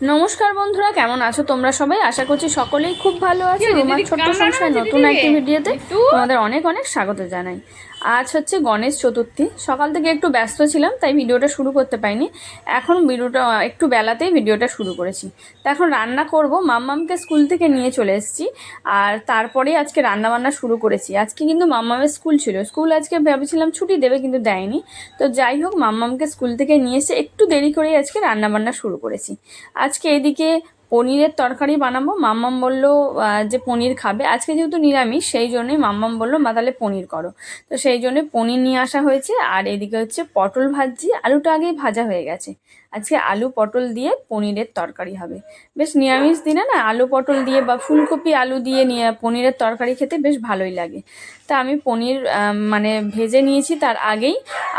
নমস্কার বন্ধুরা কেমন আছো তোমরা সবাই? আশা করছি সকলেই খুব ভালো আছো। রোমার ছোট্ট সংসার নতুন একটি ভিডিওতে? তোমাদের অনেক অনেক স্বাগত জানাই। আজ হচ্ছে গণেশ চতুর্থী। সকাল থেকে একটু ব্যস্ত ছিলাম তাই ভিডিওটা শুরু করতে পারিনি। এখন ভিডিওটা একটু বেলাতেই ভিডিওটা শুরু করেছি। তো এখন রান্না করব। মাম্মামকে স্কুল থেকে নিয়ে চলে এসেছি। আর তারপরেই আজকে রান্না বান্না শুরু করেছি। আজকে কিন্তু মাম্মামের স্কুল ছিল। স্কুল আজকে ভেবেছিলাম ছুটি দেবে কিন্তু দেয়নি। তো যাই হোক মাম্মামকে স্কুল থেকে নিয়ে এসে একটু দেরি করেই আজকে রান্না বান্না শুরু করেছি। আজকে এদিকে পনিরের তরকারি বানাবো। মাম্মাম বলল যে পনির খাবে। আজকে যেহেতু নিরামিষ, সেই জন্যই মাম্মাম বলল, মা, তাহলে পনির করো। তো সেই জন্য পনির নিয়ে আসা হয়েছে। আর এদিকে হচ্ছে পটল ভাজি। আলুটা আগেই ভাজা হয়ে গেছে। আজকে আলু পটল দিয়ে পনিরের তরকারি হবে। বেশ নিরামিষ দিনে না আলু পটল দিয়ে বা ফুলকপি আলু দিয়ে নিয়ে পনিরের তরকারি খেতে বেশ ভালোই লাগে। তা আমি পনির মানে ভেজে নিয়েছি তার আগেই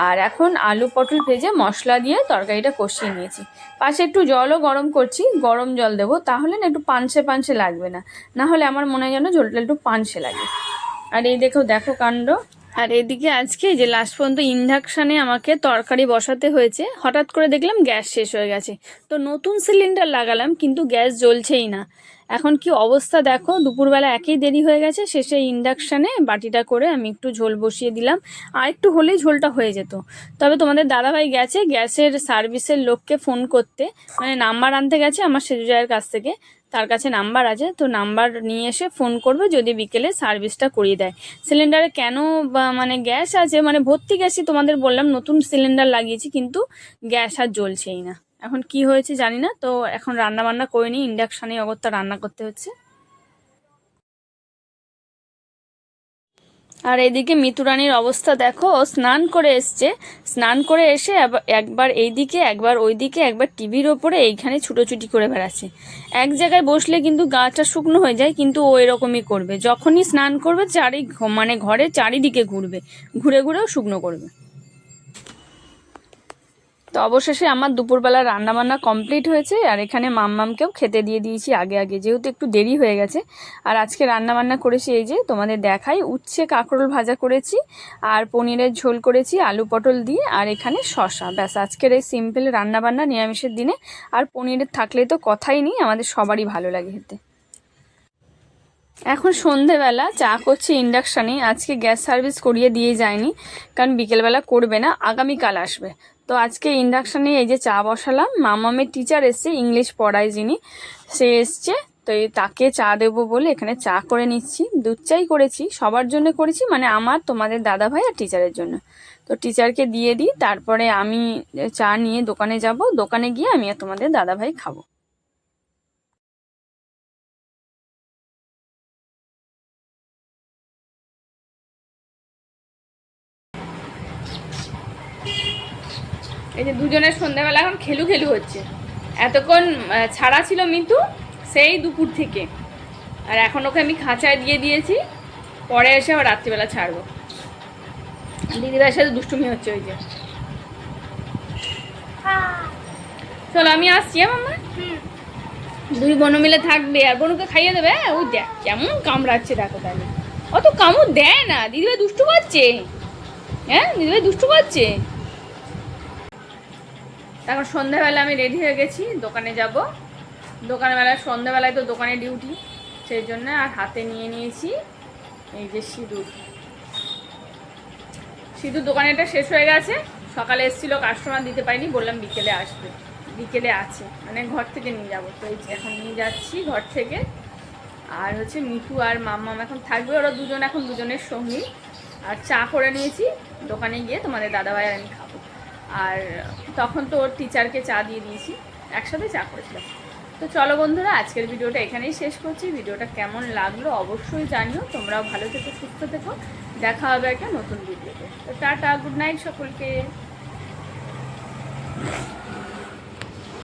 আর এখন আলু পটল ভেজে মশলা দিয়ে তরকারিটা কষিয়ে নিয়েছি। পাশে একটু জলও গরম করছি, গরম জল দেবো, তাহলে না একটু পানসে পানসে লাগবে না। না হলে আমার মনে হয় যেন ঝোলটা একটু পানসে লাগে। আর এই দেখো দেখো কাণ্ড। আর এদিকে আজকে যে লাস্ট পর্যন্ত ইন্ডাকশানে আমাকে তরকারি বসাতে হয়েছে, হঠাৎ করে দেখলাম গ্যাস শেষ হয়ে গেছে। তো নতুন সিলিন্ডার লাগালাম, কিন্তু গ্যাস জ্বলছেই না। এখন কি অবস্থা দেখো, দুপুরবেলা একই দেরি হয়ে গেছে, শেষে ইন্ডাকশানে বাটিটা করে আমি একটু ঝোল বসিয়ে দিলাম, আর একটু হলেই ঝোলটা হয়ে যেত। তবে তোমাদের দাদাভাই গেছে, গ্যাসের সার্ভিসের লোককে ফোন করতে মানে নাম্বার আনতে গেছে আমার সেজু জায়ের কাছ থেকে। তার কাছে নাম্বার আছে, তো নাম্বার নিয়ে এসে ফোন করবে যদি বিকেলে সার্ভিসটা করিয়ে দেয়। সিলিন্ডারে কেন মানে গ্যাস আছে? মানে ভর্তি গ্যাসই তোমাদের বললাম, নতুন সিলিন্ডার লাগিয়েছি, কিন্তু গ্যাস আর জ্বলছেই না। এখন কি হয়েছে জানি না, তো এখন রান্না বান্না করে নিই ইন্ডাকশানে অগত্যা রান্না করতে হচ্ছে। আর এদিকে মিতুরানির অবস্থা দেখো, স্নান করে এসছে। স্নান করে এসে একবার একবার এইদিকে, একবার ওইদিকে, একবার টিভির ওপরে এইখানে ছুটোছুটি করে বেড়াচ্ছে। এক জায়গায় বসলে কিন্তু গাটা শুকনো হয়ে যায়, কিন্তু ও এরকমই করবে। যখনই স্নান করবে, চারি মানে ঘরে চারিদিকে ঘুরবে। ঘুরে ঘুরেও শুকনো করবে। তো অবশেষে আমার দুপুরবেলা রান্নাবান্না কমপ্লিট হয়েছে, আর এখানে মাম্মামকেও খেতে দিয়ে দিয়েছি আগে আগে, যেহেতু একটু দেরি হয়ে গেছে। আর আজকে রান্নাবান্না করেছি এই যে, তোমাদের দেখাই, উচ্ছে কাঁকরোল ভাজা করেছি, আর পনিরের ঝোল করেছি আলু পটল দিয়ে, আর এখানে শশা ব্যাস, আজকের এই সিম্পল রান্নাবান্না নিরামিষের দিনে, আর পনিরের থাকলে তো কথাই নেই, আমাদের সবারই ভালো লাগে খেতে। এখন সন্ধেবেলা, চা করছি ইন্ডাকশানে আজকে গ্যাস সার্ভিস করিয়ে দিয়ে যায়নি কারণ বিকেলবেলা করবে না, আগামীকাল আসবে। তো আজকে ইন্ডাকশানে এই যে চা বসালাম, মামামের টিচার এসছে ইংলিশ পড়ায় যিনি, সে এসছে। তো তাকে চা দেবো বলে এখানে চা করে নিচ্ছি, দুধ চাই করেছি, সবার জন্য করেছি মানে আমার, তোমাদের দাদা ভাই আর টিচারের জন্য। তো টিচারকে দিয়ে দিই, তারপরে আমি চা নিয়ে দোকানে যাব, দোকানে গিয়ে আমি আর তোমাদের দাদা ভাই খাব। এই যে দুজনের সন্ধ্যাবেলা এখন খেলু খেলু হচ্ছে। এতক্ষণ ছাড়া ছিল মিতু সেই দুপুর থেকে। আর এখন ওকে আমি খাঁচায় দিয়ে দিয়েছি পরে এসে আবার রাত্রিবেলা ছাড়বো। দিদিভাইয়ের সাথে দুষ্টুমি হচ্ছে ওই যে। চলো আমি আসছি হ্যাঁ মাম্মা? দুই বোন মিলে থাকবে আর বোনকে খাইয়ে দেবে হ্যাঁ ওই দেখ কেমন কামড়াচ্ছে দেখো তাহলে। অত কামড় দেয় না দিদিভাই দুষ্টু করছে। হ্যাঁ দিদিভাই দুষ্টু করছে। এখন সন্ধ্যাবেলা আমি রেডি হয়ে গেছি, দোকানে যাব। দোকানবেলা সন্ধ্যাবেলায় তো দোকানে ডিউটি সেই জন্য আর হাতে নিয়ে নিয়েছি এই যে সিঁদুর। সিঁদুর দোকানেটা শেষ হয়ে গেছে। সকালে এসেছিল কাস্টমার দিতে পারিনি, বললাম বিকেলে আসবে। বিকেলে আছে মানে ঘর থেকে নিয়ে যাব। তো এই এখন নিয়ে যাচ্ছি ঘর থেকে। আর হচ্ছে মিঠু আর মাম্মাম এখন থাকবে, ওরা দুজন এখন দুজনের সঙ্গী। আর চা করে নিয়েছি, দোকানে গিয়ে তোমাদের দাদাভাই আমি খাব। আর তখন তো ওর টিচারকে চা দিয়ে দিয়েছি, একসাথে চা করেছিলাম। তো চলো বন্ধুরা, আজকের ভিডিওটা এখানেই শেষ করছি। ভিডিওটা কেমন লাগল অবশ্যই জানিও। তোমরাও ভালো থেকো, সুস্থ থেকো। দেখা হবে একটা নতুন ভিডিওতে। তো টাটা গুড নাইট সকলকে।